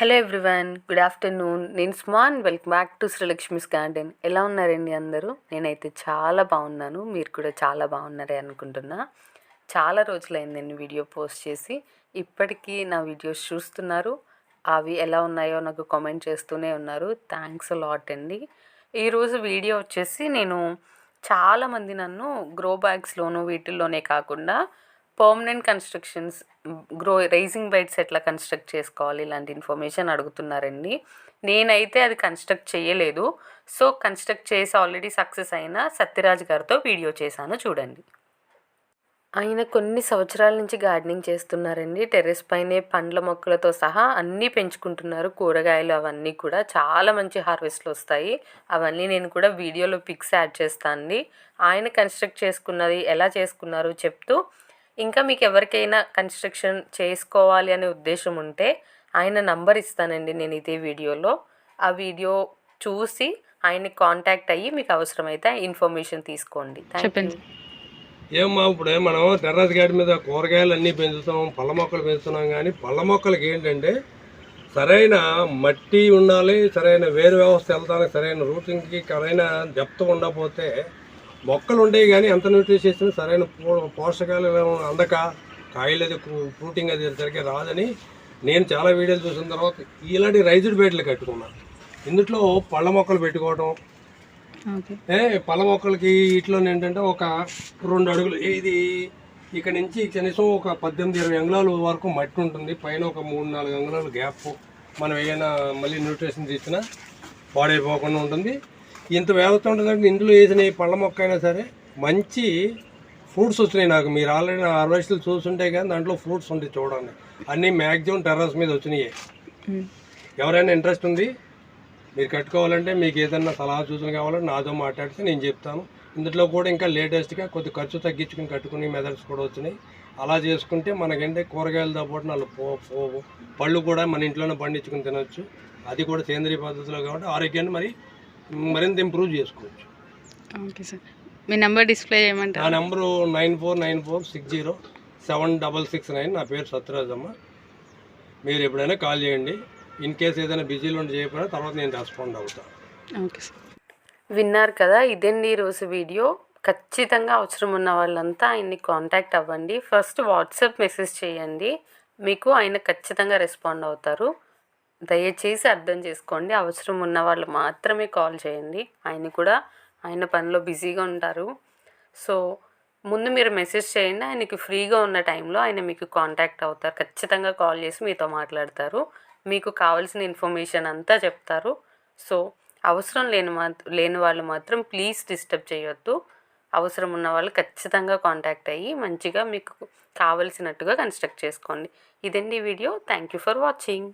Hello everyone good afternoon. నేను స్మాన్ welcome back to Srilakshmi's garden. ఎలా ఉన్నారండి అందరూ? నేనైతే చాలా బాగున్నాను. మీరు కూడా చాలా బాగున్నారే అనుకుంటున్నా. చాలా రోజులైంది నేను వీడియో పోస్ట్ చేసి. ఇప్పటికీ నా వీడియోస్ చూస్తున్నారు. అవి ఎలా ఉన్నాయో నాకు కామెంట్ చేస్తూనే ఉన్నారు. థ్యాంక్స్ లాట్ అండి. ఈరోజు వీడియో వచ్చేసి నేను చాలామంది నన్ను గ్రో బ్యాగ్స్లోను వీటిల్లోనే కాకుండా permanent constructions grow raising beds ఎట్లా కన్స్ట్రక్ట్ చేసుకోవాలి? ఇలాంటి ఇన్ఫర్మేషన్ అడుగుతున్నారండి. నేనైతే అది కన్స్ట్రక్ట్ చేయలేదు. సో కన్స్ట్రక్ట్ చేసి ఆల్రెడీ సక్సెస్ అయిన సత్యరాజ్ గారితో వీడియో చేశాను చూడండి. ఆయన కొన్ని సంవత్సరాల నుంచి గార్డెనింగ్ చేస్తున్నారండి. టెర్రస్ పైనే పండ్ల మొక్కలతో సహా అన్నీ పెంచుకుంటున్నారు. కూరగాయలు అవన్నీ కూడా చాలా మంచి హార్వెస్ట్లు వస్తాయి. అవన్నీ నేను కూడా వీడియోలో పిక్స్ యాడ్ చేస్తాను అండి. ఆయన కన్స్ట్రక్ట్ చేసుకున్నది ఎలా చేసుకున్నారు చెప్తూ ఇంకా మీకు ఎవరికైనా కన్స్ట్రక్షన్ చేసుకోవాలి అనే ఉద్దేశం ఉంటే ఆయన నంబర్ ఇస్తానండి నేను ఇదే వీడియోలో. ఆ వీడియో చూసి ఆయన్ని కాంటాక్ట్ అయ్యి మీకు అవసరమైతే ఇన్ఫర్మేషన్ తీసుకోండి. చెప్పండి. ఏమ్మా ఇప్పుడు మనం టెర్రస్ గార్డెన్ మీద కూరగాయలు అన్నీ పెంచుతాం పళ్ళ మొక్కలు పెంచుతున్నాం కానీ పళ్ళ మొక్కలకి ఏంటంటే సరైన మట్టి ఉండాలి సరైన వేరు వ్యవస్థ వెళ్తానికి సరైన రూటింగ్కి సరైన డెప్త్ ఉండకపోతే మొక్కలు ఉండేవి కానీ ఎంత న్యూట్రిస్ చేసినా సరైన పో- పోషకాలు అందక కాయలు అది ఫ్రూటింగ్ అది సరిగ్గా రాదని నేను చాలా వీడియోలు చూసిన తర్వాత ఇలాంటి రైతుడు బేట్లు కట్టుకున్నాను ఇందులో పళ్ళ మొక్కలు పెట్టుకోవడం ఓకే. ఏ పళ్ళ మొక్కలకి ఇట్లో ఏంటంటే ఒక రెండు అడుగులు ఇది ఇక్కడ నుంచి కనీసం ఒక పద్దెనిమిది ఇరవై అంగుళాల వరకు మట్టి ఉంటుంది. పైన ఒక మూడు నాలుగు అంగుళాలు గ్యాప్. మనం ఏదైనా మళ్ళీ న్యూట్రిషన్స్ ఇచ్చినా పాడైపోకుండా ఉంటుంది. ఇంత వ్యవస్థ ఉంటుందంటే ఇందులో వేసిన పళ్ళ మొక్క అయినా సరే మంచి ఫ్రూట్స్ వచ్చినాయి నాకు. మీరు ఆల్రెడీ నా హార్వెస్ట్లు చూస్తుంటే కానీ దాంట్లో ఫ్రూట్స్ ఉంటాయి చూడండి. అన్నీ మ్యాక్సిమం టెర్రస్ మీద వచ్చినాయి. ఎవరైనా ఇంట్రెస్ట్ ఉంది మీరు కట్టుకోవాలంటే మీకు ఏదైనా సలహా సూచన కావాలంటే నాతో మాట్లాడితే నేను చెప్తాను. ఇందులో కూడా ఇంకా లేటెస్ట్గా కొద్ది ఖర్చు తగ్గించుకుని కట్టుకునే మెథడ్స్ కూడా వచ్చినాయి. అలా చేసుకుంటే మనకంటే కూరగాయలతో పాటు నాలుగు పో పో- పళ్ళు కూడా మన ఇంట్లోనే పండించుకుని తినొచ్చు. అది కూడా సేంద్రియ పద్ధతిలో కాబట్టి ఆరోగ్యాన్ని మరి మరింత ఇంప్రూవ్ చేసుకోవచ్చు. Okay sir. మీ నెంబర్ డిస్ప్లే నా చేయమంటారా number nine four nine four six zero seven double six nine. నా పేరు సత్యరాజమ్మ. మీరు ఎప్పుడైనా కాల్ చేయండి. ఇన్ కేస్ ఏదైనా బిజీలో ఉండి చేయకపోయినా తర్వాత నేను రెస్పాండ్ అవుతాను ఓకే సార్. విన్నారు కదా ఇదండి ఈరోజు వీడియో. ఖచ్చితంగా అవసరం ఉన్న వాళ్ళంతా ఆయన్ని కాంటాక్ట్ అవ్వండి. ఫస్ట్ వాట్సాప్ మెసేజ్ చేయండి. మీకు ఆయన ఖచ్చితంగా రెస్పాండ్ అవుతారు. దయచేసి అర్థం చేసుకోండి. అవసరం ఉన్న వాళ్ళు మాత్రమే కాల్ చేయండి. ఆయన కూడా ఆయన పనిలో బిజీగా ఉంటారు. సో ముందు మీరు మెసేజ్ చేయండి. ఆయనకి ఫ్రీగా ఉన్న టైంలో ఆయన మీకు కాంటాక్ట్ అవుతారు. ఖచ్చితంగా కాల్ చేసి మీతో మాట్లాడతారు. మీకు కావాల్సిన ఇన్ఫర్మేషన్ అంతా చెప్తారు. సో అవసరం లేని మా లేని వాళ్ళు మాత్రం ప్లీజ్ డిస్టర్బ్ చేయొద్దు. అవసరం ఉన్న వాళ్ళు ఖచ్చితంగా కాంటాక్ట్ అయ్యి మంచిగా మీకు కావలసినట్టుగా కన్స్ట్రక్ట్ చేసుకోండి. ఇదండి video. Thank you for watching.